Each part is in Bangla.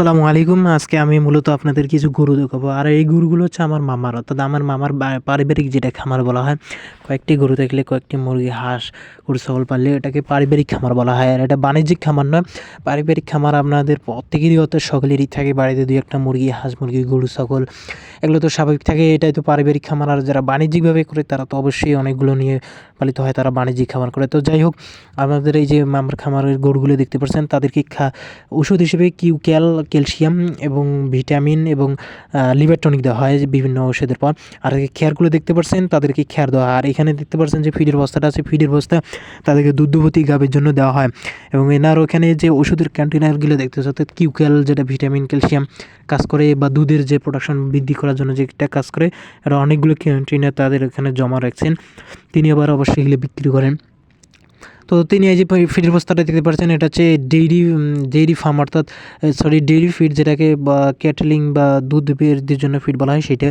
আসসালামু আলাইকুম। আজকে আমি মূলত আপনাদের কিছু গরু দেখাবো। আর এই গরুগুলো হচ্ছে আমার মামার। অর্থাৎ আমার মামার পারিবারিক যেটা খামার বলা হয়, কয়েকটি গরু থাকলে কয়েকটি মুরগি, হাঁস গরু ছাগল পাললে এটাকে পারিবারিক খামার বলা হয়। আর এটা বাণিজ্যিক খামার নয়, পারিবারিক খামার আপনাদের প্রত্যেকেরই অত সকলেরই থাকে। বাড়িতে দুই একটা মুরগি, হাঁস মুরগি, গরু, ছাগল, এগুলো তো স্বাভাবিক থাকে। এটাই তো পারিবারিক খামার। আর যারা বাণিজ্যিকভাবে করে, তারা তো অবশ্যই অনেকগুলো নিয়ে পালিত হয়, তারা বাণিজ্যিক খামার করে। তো যাই হোক, আমাদের এই যে মামার খামারের গরুগুলো দেখতে পাচ্ছেন, তাদেরকে খা ওষুধ হিসেবে কিউ ক্যাল ক্যালসিয়াম এবং ভিটামিন এবং লিভার টনিক দেওয়া হয় বিভিন্ন ওষুধের পর। আর খেয়ারগুলো দেখতে পাচ্ছেন, তাদেরকে খেয়ার দেওয়া হয়। আর এখানে দেখতে পাচ্ছেন যে ফিডের বস্তাটা আছে, ফিডের বস্তা তাদেরকে দুগ্ধবতী গাভীর জন্য দেওয়া হয়। এবং এনার ওখানে যে ওষুধের ক্যান্টিনারগুলো দেখতে অর্থাৎ কিউক্যাল যেটা ভিটামিন, ক্যালসিয়াম কাজ করে বা দুধের যে প্রোডাকশন বৃদ্ধি করার জন্য যেটা কাজ করে আর অনেকগুলো ক্যান্টিনার তাদের এখানে জমা রাখছেন। তিনি আবার অবশ্যই এগুলো বিক্রি করেন। তো তিনি এই যে ফিডের বস্তাটা দেখতে পাচ্ছেন, এটা হচ্ছে ডেইরি ডেইরি ফার্ম অর্থাৎ সরি ডেইরি ফিড যেটাকে বা ক্যাটলিং বা দুধ বেরদের জন্য ফিড বলা হয়, সেটা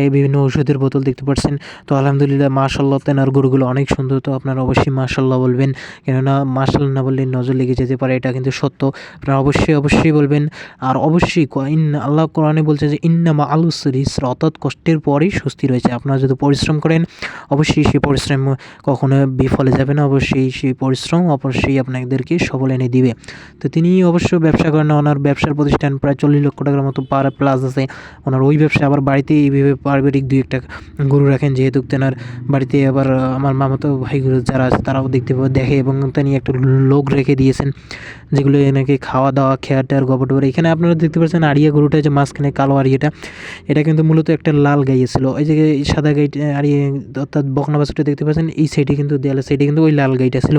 এই বিভিন্ন ওষুধের বোতল দেখতে পাচ্ছেন। তো আলহামদুলিল্লাহ মাশাল্লাহ তেনার গরুগুলো অনেক সুন্দর, তো আপনারা অবশ্যই মাশাল্লাহ বলবেন। কেননা মাশাল্লাহ না বললে নজর লেগে যেতে পারে, এটা কিন্তু সত্য। আপনারা অবশ্যই অবশ্যই বলবেন। আর অবশ্যই ইন, আল্লাহ কোরআনে বলছে যে, ইন্নামা আলুসরি অর্থাৎ কষ্টের পরেই স্বস্তি রয়েছে। আপনারা যদি পরিশ্রম করেন, অবশ্যই সেই পরিশ্রম কখনো বিফলে যাবে না। অবশ্যই সেই পরিশ্রম, অবশ্যই আপনাদেরকে সবল এনে দিবে। তো তিনি অবশ্য ব্যবসা করেন, ওনার ব্যবসার প্রতিষ্ঠান প্রায় চল্লিশ লক্ষ টাকার মতো পার প্লাস আছে। ওনার ওই ব্যবসা আবার বাড়িতে এইভাবে পারিবারিক দুই একটা গরু রাখেন, যেহেতু তেনার বাড়িতে আবার আমার মামাতো ভাইগুলো যারা আছে, তারাও দেখতে দেখে এবং তিনি একটা লোক রেখে দিয়েছেন, যেগুলো এনাকে খাওয়া দাওয়া, খেয়ার টেয়ার, গোবর টোবর, এখানে আপনারা দেখতে পাচ্ছেন আড়িয়া গরুটা যে মাঝখানে কালো আড়িয়াটা, এটা কিন্তু মূলত একটা লাল গাইয়ে ছিল। ওই যে সাদা গাইটা, আড়িয়ে, অর্থাৎ বকনা বাছুরটা দেখতে পাচ্ছেন, এই সাইডে কিন্তু দেয়ালের সাইডে কিন্তু ওই লাল গাইটা ছিল।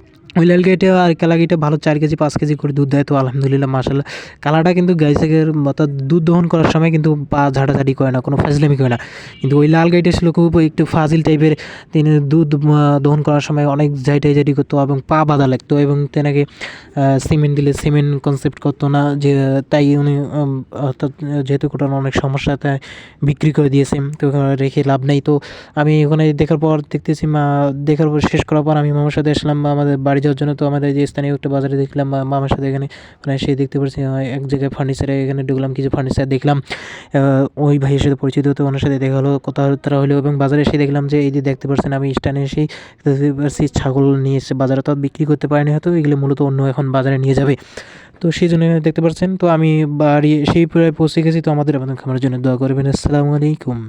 ওই লাল গাইটা আর কালা ভালো চার কেজি, পাঁচ কেজি করে দুধ দেয় তো আলহামদুলিল্লাহ মাসাল্লাহ কালাটা কিন্তু গাই থেকে অর্থাৎ দুধ দহন করার সময় কিন্তু পা ঝাড়াঝাড়ি করে না, কোনো ফাজলামি করে না। কিন্তু ওই লাল গাইটা ছিল খুব একটু ফাজিল টাইপের, তিনি দুধ দহন করার সময় অনেক ঝাইটাই ঝাইটি করতো এবং পা বাঁধা লাগতো এবং তেনাকে সিমেন্ট দিলে সিমেন্ট কনসেপ্ট করতো না, যে তাই উনি অর্থাৎ, যেহেতু কোটার অনেক সমস্যা, তাই বিক্রি করে দিয়েছে, তো রেখে লাভ নেই। তো আমি ওখানে দেখার পর দেখতেছি, মা, দেখার পর, শেষ করার পর আমি মামার সাথে আসলাম আমাদের বাড়ি যাওয়ার জন্য তো আমাদের যে স্থানীয় একটা বাজারে দেখলাম মামার সাথে এখানে মানে সেই দেখতে পাচ্ছি এক জায়গায় ফার্নিচারে এখানে ঢুকলাম, কিছু ফার্নিচার দেখলাম। ওই ভাইয়ের সাথে পরিচিত হতো ওনার সাথে দেখা হলো কথাবার্তা হলো এবং বাজারে এসে দেখলাম যে, এই যে দেখতে পাচ্ছেন আমি স্টানে এসেই দেখতে পাচ্ছি ছাগল নিয়ে এসে বাজারে তো বিক্রি করতে পারিনি হয়তো, এগুলো মূলত অন্য এখন বাজারে নিয়ে যাবে। তো সেই জন্য দেখতে পাচ্ছেন তো আমি বাড়ি, সেই প্রায় পৌঁছে গেছি, তো আমাদের আপনাদের খামারের জন্য দোয়া করবেন। আসসালামু আলাইকুম।